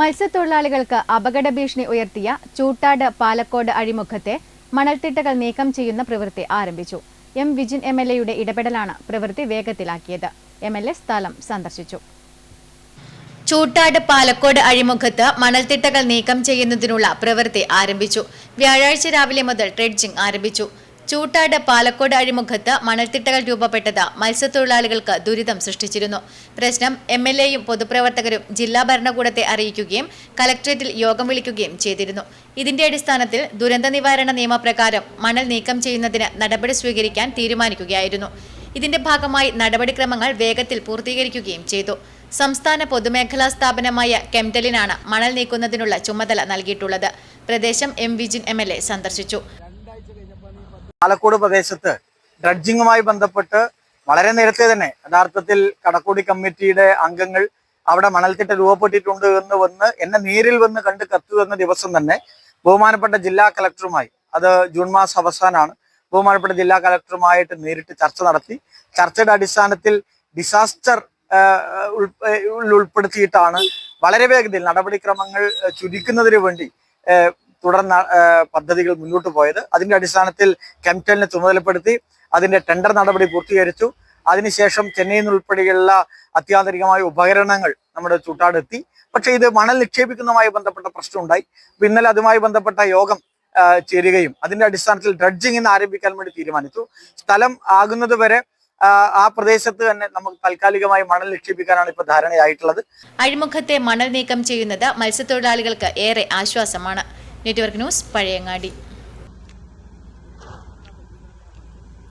മത്സ്യത്തൊഴിലാളികൾക്ക് അപകട ഭീഷണി ഉയർത്തിയ ചൂട്ടാട് പാലക്കോട് അഴിമുഖത്തെ മണൽത്തിട്ടകൾ നീക്കം ചെയ്യുന്ന പ്രവൃത്തി ആരംഭിച്ചു. എം വിജിൻ എം എൽ എയുടെ ഇടപെടലാണ് പ്രവൃത്തി വേഗത്തിലാക്കിയത്. എം എൽ എ സ്ഥലം സന്ദർശിച്ചു. ചൂട്ടാട് പാലക്കോട് അഴിമുഖത്ത് മണൽത്തിട്ടകൾ നീക്കം ചെയ്യുന്നതിനുള്ള പ്രവൃത്തി ആരംഭിച്ചു. വ്യാഴാഴ്ച രാവിലെ മുതൽ ട്രെഡ്ജിംഗ് ആരംഭിച്ചു. ചൂട്ടാട് പാലക്കോട് അഴിമുഖത്ത് മണൽത്തിട്ടകൾ രൂപപ്പെട്ടത് മത്സ്യത്തൊഴിലാളികൾക്ക് ദുരിതം സൃഷ്ടിച്ചിരുന്നു. പ്രശ്നം എം എൽ എയും പൊതുപ്രവർത്തകരും ജില്ലാ ഭരണകൂടത്തെ അറിയിക്കുകയും കലക്ട്രേറ്റിൽ യോഗം വിളിക്കുകയും ചെയ്തിരുന്നു. ഇതിന്റെ അടിസ്ഥാനത്തിൽ ദുരന്ത നിവാരണ നിയമപ്രകാരം മണൽ നീക്കം ചെയ്യുന്നതിന് നടപടി സ്വീകരിക്കാൻ തീരുമാനിക്കുകയായിരുന്നു. ഇതിന്റെ ഭാഗമായി നടപടിക്രമങ്ങൾ വേഗത്തിൽ പൂർത്തീകരിക്കുകയും ചെയ്തു. സംസ്ഥാന പൊതുമേഖലാ സ്ഥാപനമായ കെംറ്റലിനാണ് മണൽ നീക്കുന്നതിനുള്ള ചുമതല നൽകിയിട്ടുള്ളത്. പ്രദേശം M Vijin M L A സന്ദർശിച്ചു. പാലക്കോട് പ്രദേശത്ത് ഡ്രഡ്ജിങ്ങുമായി ബന്ധപ്പെട്ട് വളരെ നേരത്തെ തന്നെ യഥാർത്ഥത്തിൽ കടക്കോടി കമ്മിറ്റിയുടെ അംഗങ്ങൾ അവിടെ മണൽത്തിട്ട രൂപപ്പെട്ടിട്ടുണ്ട് എന്ന് വന്ന് എന്നെ നേരിൽ വന്ന് കണ്ട് കത്തു തന്ന ദിവസം തന്നെ ബഹുമാനപ്പെട്ട ജില്ലാ കലക്ടറുമായി അത് ജൂൺ മാസം അവസാനമാണ് ബഹുമാനപ്പെട്ട ജില്ലാ കലക്ടറുമായിട്ട് നേരിട്ട് ചർച്ച നടത്തി. ചർച്ചയുടെ അടിസ്ഥാനത്തിൽ ഡിസാസ്റ്റർ ഉൾപ്പെടുത്തിയിട്ടാണ് വളരെ വേഗത്തിൽ നടപടിക്രമങ്ങൾ ചുരുക്കുന്നതിന് വേണ്ടി തുടർ പദ്ധതികൾ മുന്നോട്ട് പോയത്. അതിന്റെ അടിസ്ഥാനത്തിൽ കെമിക്കലിനെ ചുമതലപ്പെടുത്തി അതിന്റെ ടെൻഡർ നടപടി പൂർത്തീകരിച്ചു. അതിനുശേഷം ചെന്നൈയിൽ നിന്ന് ഉൾപ്പെടെയുള്ള അത്യാധുനികമായ ഉപകരണങ്ങൾ നമ്മുടെ ചുട്ടാടെത്തി പക്ഷേ ഇത് മണൽ നിക്ഷേപിക്കുന്നതുമായി ബന്ധപ്പെട്ട പ്രശ്നം ഉണ്ടായി ഇന്നലെ അതുമായി ബന്ധപ്പെട്ട യോഗം ചേരുകയും അതിന്റെ അടിസ്ഥാനത്തിൽ ഡ്രഡ്ജിംഗ് ഇന്ന് ആരംഭിക്കാൻ വേണ്ടി തീരുമാനിച്ചു. സ്ഥലം ആകുന്നത് വരെ ആ, പ്രദേശത്ത് തന്നെ നമുക്ക് താൽക്കാലികമായി മണൽ നിക്ഷേപിക്കാനാണ് ഇപ്പൊ ധാരണയായിട്ടുള്ളത്. അഴിമുഖത്തെ മണൽ നീക്കം ചെയ്യുന്നത് മത്സ്യത്തൊഴിലാളികൾക്ക് ഏറെ ആശ്വാസമാണ്. Network news Pazhayangadi